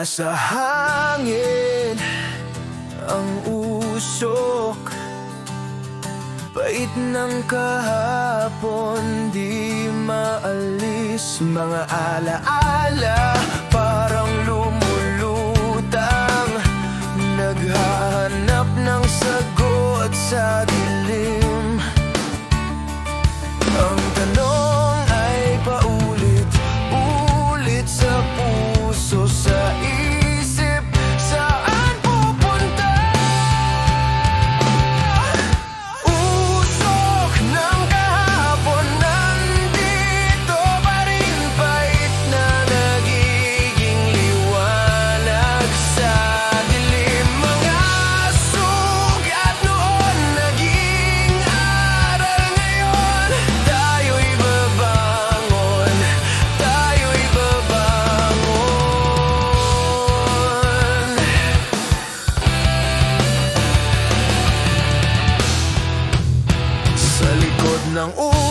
Nasa hangin ang usok. Bait ng kahapon di maalis Mga alaala parang ng ulo